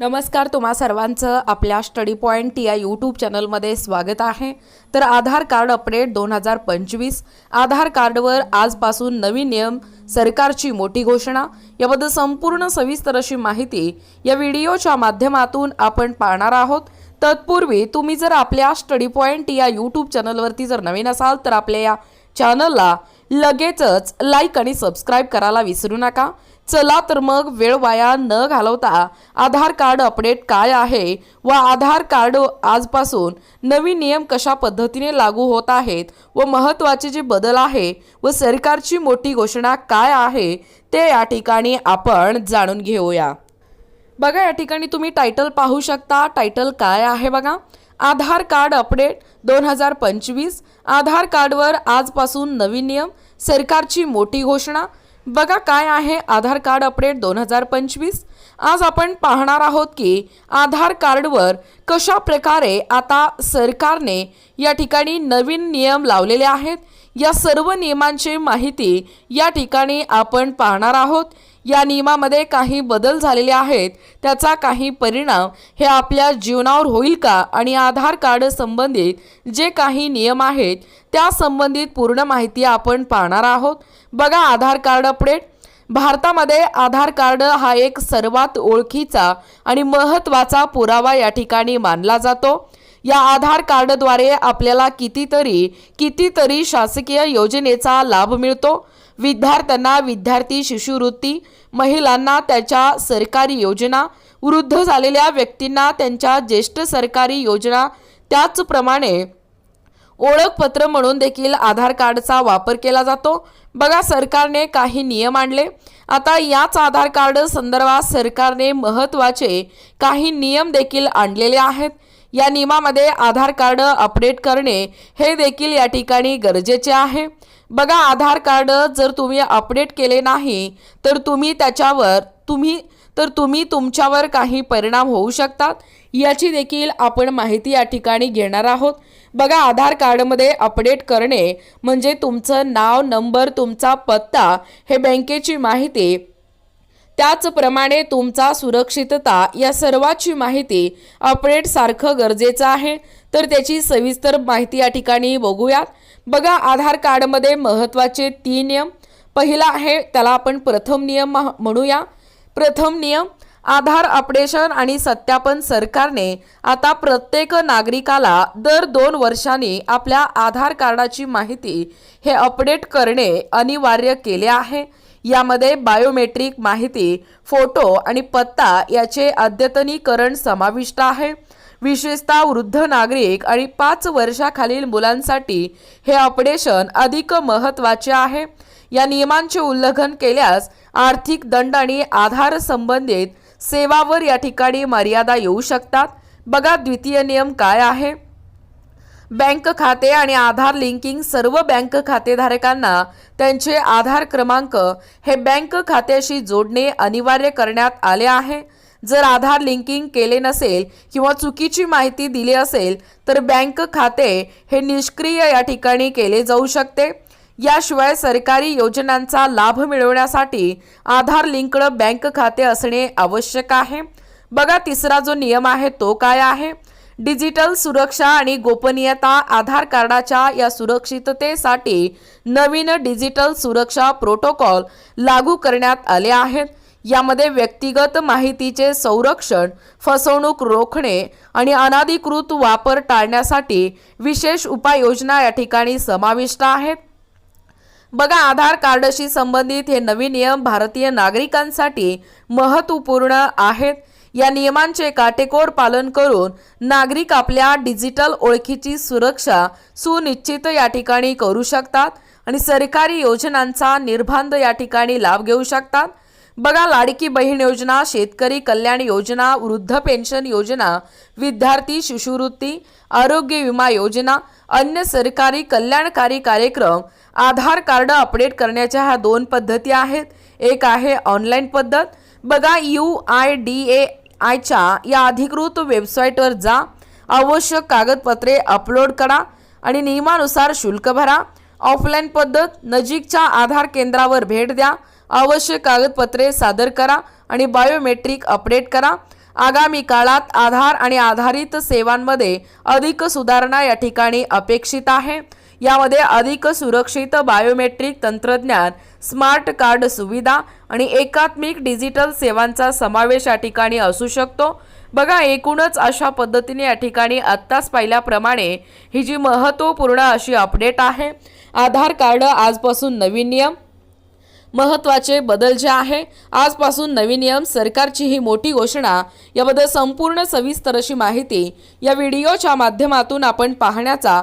नमस्कार तुम्हा सर्वांचं आपल्या स्टडी पॉईंट या यूट्यूब चॅनलमध्ये स्वागत आहे. तर आधार कार्ड अपडेट दोन हजार पंचवीस आधार कार्डवर आजपासून नवीन नियम सरकारची मोठी घोषणा याबद्दल संपूर्ण सविस्तर अशी माहिती या व्हिडिओच्या माध्यमातून आपण पाहणार आहोत. तत्पूर्वी तुम्ही जर आपल्या स्टडी पॉईंट या यूट्यूब चॅनलवरती जर नवीन असाल तर आपल्या या चॅनलला लगेचच लाईक आणि सबस्क्राईब करायला विसरू नका. चला तर मग वेळ वाया न घालवता आधार कार्ड अपडेट काय आहे व आधार कार्ड आजपासून नवीन नियम कशा पद्धतीने लागू होत आहेत व महत्त्वाचे जे बदल आहे व सरकारची मोठी घोषणा काय आहे ते या ठिकाणी आपण जाणून घेऊया. बघा या ठिकाणी तुम्ही टायटल पाहू शकता. टायटल काय आहे बघा? आधार कार्ड अपडेट दोन हजार पंचवीस. आधार कार्डवर आजपासून नवीन नियम सरकारची मोठी घोषणा बघा काय आहे आधार कार्ड अपडेट दोन हजार पंचवीस. आज आपण पाहणार आहोत की आधार कार्डवर कशा प्रकारे आता सरकारने या ठिकाणी नवीन नियम लावलेले आहेत. या सर्व नियमांची माहिती या ठिकाणी आपण पाहणार आहोत. या नियमामध्ये काही बदल झालेले आहेत. त्याचा काही परिणाम हे आपल्या जीवनावर होईल का? आणि आधार कार्ड संबंधित जे काही नियम आहेत त्या संबंधित पूर्ण माहिती आपण पाहणार आहोत. बघा आधार कार्ड अपडेट. भारतामध्ये आधार कार्ड हा एक सर्वात ओळखीचा आणि महत्त्वाचा पुरावा या ठिकाणी मानला जातो. या आधार कार्डद्वारे आपल्याला कितीतरी कितीतरी शासकीय योजनेचा लाभ मिळतो. विद्यार्थ्यांना विद्यार्थी शिष्यवृत्ती महिलांना त्याच्या सरकारी योजना वृद्ध झालेल्या व्यक्तींना त्यांच्या ज्येष्ठ सरकारी योजना त्याचप्रमाणे ओळखपत्र म्हणून देखील आधार कार्डचा वापर केला जातो. बघा सरकारने काही नियम आणले. आता याच आधार कार्ड संदर्भात सरकारने महत्त्वाचे काही नियम देखील आणलेले आहेत. या नियमामध्ये आधार कार्ड अपडेट करणे हे देखील या ठिकाणी गरजेचे आहे. बघा आधार कार्ड जर तुम्ही अपडेट केले नाही तर तुम्ही त्याच्यावर तुम्ही तर तुम्ही तुमच्यावर काही परिणाम होऊ शकतात. याची देखील आपण माहिती या ठिकाणी घेणार आहोत. बघा आधार कार्डमध्ये अपडेट करणे म्हणजे तुमचं नाव नंबर तुमचा पत्ता हे बँकेची माहिती. त्याचप्रमाणे तुमचा सुरक्षितता या सर्वाची माहिती अपडेट सारखं गरजेचं आहे. तर त्याची सविस्तर माहिती या ठिकाणी बघूयात. बघा आधार कार्डमध्ये महत्त्वाचे तीन नियम. पहिला आहे त्याला आपण प्रथम नियम म्हणूया. प्रथम नियम आधार अपडेशन आणि सत्यापन सरकारने आता प्रत्येक नागरिकाला दर दोन वर्षांनी आपल्या आधार कार्डाची माहिती हे अपडेट करणे अनिवार्य केले आहे. यामध्ये बायोमेट्रिक माहिती फोटो आणि पत्ता याचे अद्यतनीकरण समाविष्ट आहे. विशेषतः वृद्ध नागरिक आणि पाच वर्षाखालील मुलांसाठी हे अपडेशन अधिक महत्त्वाचे आहे. या नियमांचे उल्लंघन केल्यास आर्थिक दंड आणि आधार संबंधित सेवावर या ठिकाणी मर्यादा येऊ शकतात. बघा द्वितीय नियम काय आहे. बँक खाते आणि आधार लिंकिंग सर्व बँक खातेधारकांना त्यांचे आधार क्रमांक हे बँक खात्याशी जोडणे अनिवार्य करण्यात आले आहे. जर आधार लिंकिंग केले नसेल किंवा चुकीची माहिती दिली असेल तर बँक खाते हे निष्क्रिय या ठिकाणी केले जाऊ शकते. याशिवाय सरकारी योजनांचा लाभ मिळवण्यासाठी आधार लिंकड बँक खाते असणे आवश्यक आहे. बघा तिसरा जो नियम आहे तो काय आहे? डिजिटल सुरक्षा आणि गोपनीयता आधार कार्डाच्या या सुरक्षिततेसाठी नवीन डिजिटल सुरक्षा प्रोटोकॉल लागू करण्यात आले आहेत. यामध्ये व्यक्तिगत माहितीचे संरक्षण फसवणूक रोखणे आणि अनाधिकृत वापर टाळण्यासाठी विशेष उपाययोजना या ठिकाणी समाविष्ट आहेत. बघा आधार कार्डशी संबंधित हे नवीन नियम भारतीय नागरिकांसाठी महत्त्वपूर्ण आहेत. या नियमांचे काटेकोर पालन करून नागरिक आपल्या डिजिटल ओळखीची सुरक्षा सुनिश्चित या ठिकाणी करू शकतात आणि सरकारी योजनांचा निर्बंध या ठिकाणी लाभ घेऊ शकतात. बघा लाडकी बहीण योजना शेतकरी कल्याण योजना वृद्ध पेन्शन योजना विद्यार्थी शिष्यवृत्ती आरोग्य विमा योजना अन्य सरकारी कल्याणकारी कार्यक्रम आधार कार्ड अपडेट करण्याच्या ह्या दोन पद्धती आहेत. एक आहे ऑनलाईन पद्धत. बघा यू आय डी ए आयच्या या अधिकृत वेबसाईटवर जा. आवश्यक कागदपत्रे अपलोड करा आणि नियमानुसार शुल्क भरा. ऑफलाईन पद्धत नजीकच्या आधार केंद्रावर भेट द्या. आवश्यक कागदपत्रे सादर करा आणि बायोमेट्रिक अपडेट करा. आगामी काळात आधार आणि आधारित सेवांमध्ये अधिक सुधारणा या ठिकाणी अपेक्षित आहे. यामध्ये अधिक सुरक्षित बायोमेट्रिक तंत्रज्ञान स्मार्ट कार्ड सुविधा आणि एकात्मिक डिजिटल सेवांचा समावेश या ठिकाणी असू शकतो. बघा एकूणच अशा पद्धतीने या ठिकाणी आत्ताच पाहिल्याप्रमाणे ही जी महत्त्वपूर्ण अशी अपडेट आहे आधार कार्ड आजपासून नवीन नियम महत्त्वाचे बदल जे आहे आजपासून नवीन नियम सरकारची ही मोठी घोषणा याबद्दल संपूर्ण सविस्तर अशी माहिती या व्हिडिओच्या माध्यमातून आपण पाहण्याचा